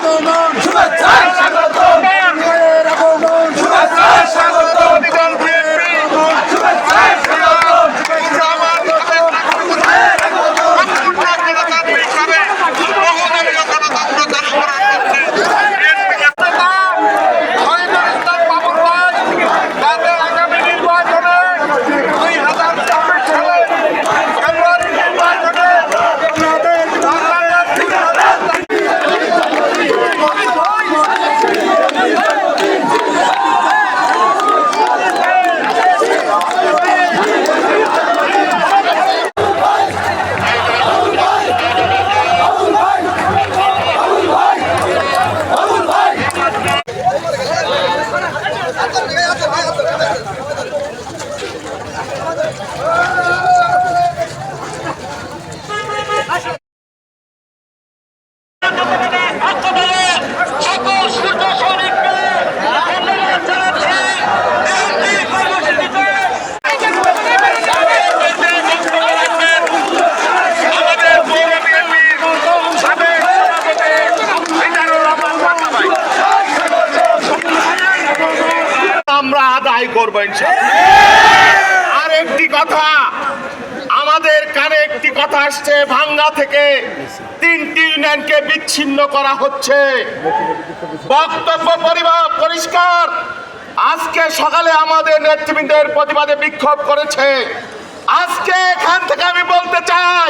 আগমন শুভেচ্ছা আর একটি কথা, আমাদের কানে একটি কথা আসছে ভাঙ্গা থেকে। তিনটি ইউনিয়নকে বিচ্ছিন্ন করা হচ্ছে। বক্তব্য পরিবার পরিষ্কার। আজকে সকালে আমাদের নেতৃবৃন্দের প্রতিবাদে বিক্ষোভ করেছে। আজকে এখান থেকে আমি বলতে চাই,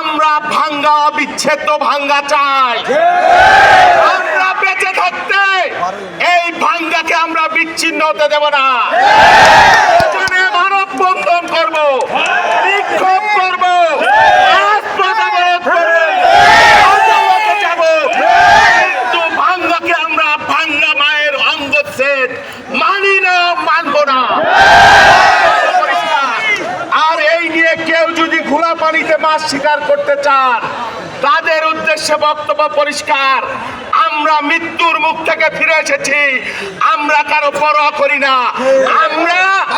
আমরা ভাঙ্গা বিচ্ছেদ ভাঙ্গা চাই আমরা বেঁচে থাকতে এই ভাঙ্গাকে আমরা বিচ্ছিন্ন হতে দেব না। মানব বন্ধন করব বিক্ষোভ করব মানি না আর এই নিয়ে কেউ যদি খোলা স্বীকার করতে চান তাদের উদ্দেশ্যে বক্তব্য পরিষ্কার। আমরা মৃত্যুর মুখ থেকে ফিরে এসেছি। আমরা কারও পরোয়া করি না।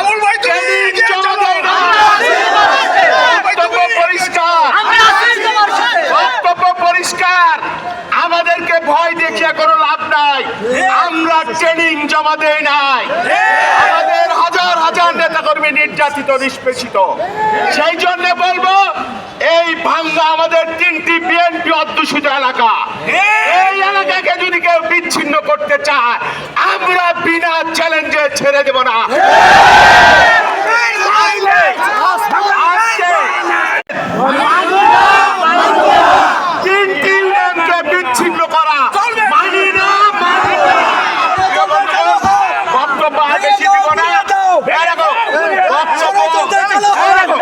আমরা যেদিন জমা দেই না, বক্তব্য পরিষ্কার বক্তব্য পরিষ্কার আমাদেরকে ভয় দেখিয়ে কোনো লাভ নাই আমরা ট্রেনিং জমা দেই নাই আমাদের হাজার হাজার নেতা নির্যাতিত, নিষ্পেষিত। সেই জন্য বলব, এই ভাঙ্গা আমাদের তিনটি বিএনপি অধ্যুষিত এলাকা। এই এলাকাকে যদি কেউ বিচ্ছিন্ন করতে চায়, আমরা বিনা চ্যালেঞ্জে ছেড়ে দেব না আজকে তিনটি ইউনিয়নকে বিচ্ছিন্ন করা মানি না মানি না বক্তব্য আর বেশি দিব না এই দেখো, বক্তব্য এই দেখো,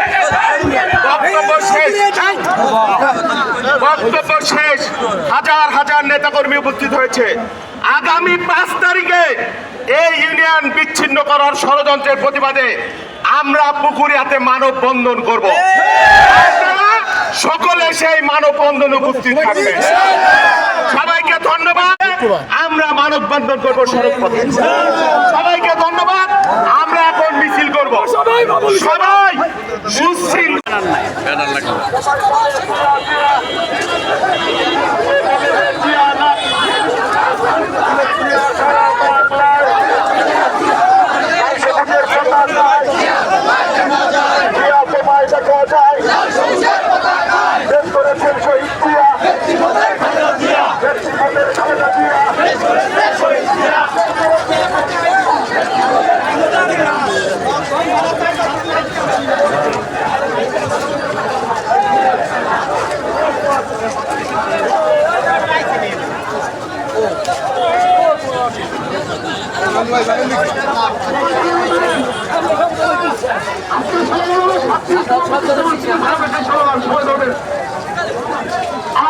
বক্তব্য শেষ বক্তব্য শেষ হাজার হাজার নেতাকর্মী উপস্থিত হয়েছে। আগামী পাঁচ তারিখে এই ইউনিয়ন বিচ্ছিন্ন করার ষড়যন্ত্রের প্রতিবাদে আমরা পুকুরিয়াতে মানব বন্ধন করব সকলে সেই মানব বন্ধনে উপস্থিত থাকবেন সবাইকে ধন্যবাদ। আমরা মানব বন্ধন করব সড়ক পথে। সবাইকে ধন্যবাদ। আমরা এখন মিছিল করব। সবাই সুশৃঙ্খল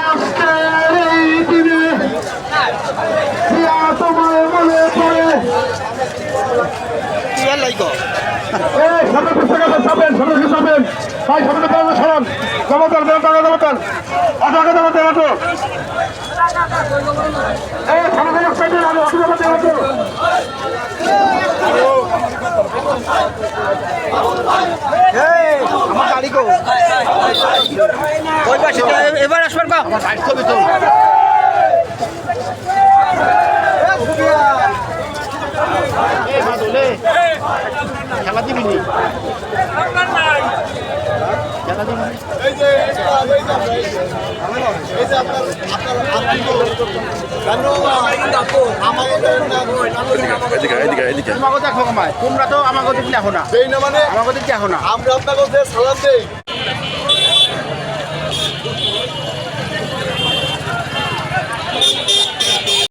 আজকের এই দিনে তোমার মনে পড়ে সামনে গেছে, চাপেন, সামনে সামনে। অটো, অটো, জমাতাল, অটো। এই, সামনে থেকে সাইডে আনো, অটো, জমাতাল, অটো। এবার আসবেন কা দেখো তোমরা তো আমাকে দেখলে এখন না মানে আমাকে দেখলে এখন না আমরা আপনাকে সালাম দেই